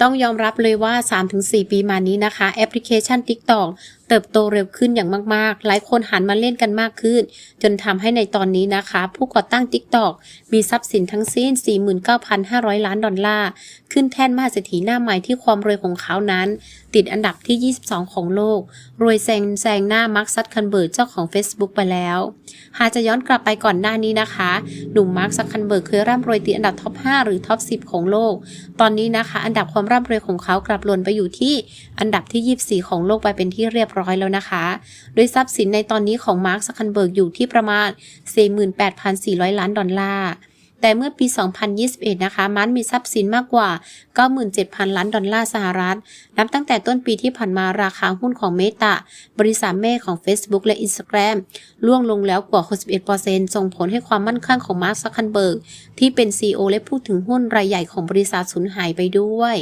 ต้องยอมรับเลยว่า 3-4 ปีมานี้นะคะ แอปพลิเคชัน TikTok เติบโตเร็วขึ้นอย่างมาก ๆ หลายคนหันมาเล่นกันมากขึ้น จนทำให้ในตอนนี้นะคะ ผู้ก่อตั้ง TikTok มีทรัพย์สินทั้งสิ้น 49,500 ล้านดอลลาร์ ขึ้นแท่นมหาเศรษฐีหน้าใหม่ที่ความรวยของเขานั้น ติดอันดับที่ 22 ของโลก รวยแซงแซงหน้ามาร์คซัตคันเบิร์กเจ้าของ Facebook ไปแล้ว หากจะย้อนกลับไปก่อนหน้านี้นะคะ หนุ่มมาร์คซักคันเบิร์กเคยร่ำรวยติดอันดับท็อป 5 หรือท็อป 10 ของโลก ตอนนี้นะคะอันดับความร่ำรวยของเขากลับหล่นไปอยู่ที่อันดับที่ 24 ของโลกไปเป็นที่เรียบร้อยแล้วนะคะ โดยทรัพย์สินในตอนนี้ของมาร์คซักคันเบิร์กอยู่ที่ประมาณ 48,400 ล้านดอลลาร์ แต่เมื่อปี 2021 นะคะ มันมีทรัพย์สินมากกว่า 97,000 ล้านดอลลาร์สหรัฐ นับตั้งแต่ต้นปีที่ผ่านมาราคาหุ้นของเมตาบริษัทแม่ของ Facebook และ Instagram ล่วงลงแล้วกว่า 61%ส่งผลให้ความมั่นคงของมาร์คซักคันเบิร์กที่เป็น CEO และผู้ถึงหุ้นรายใหญ่ของบริษัทสูญหายไปด้วย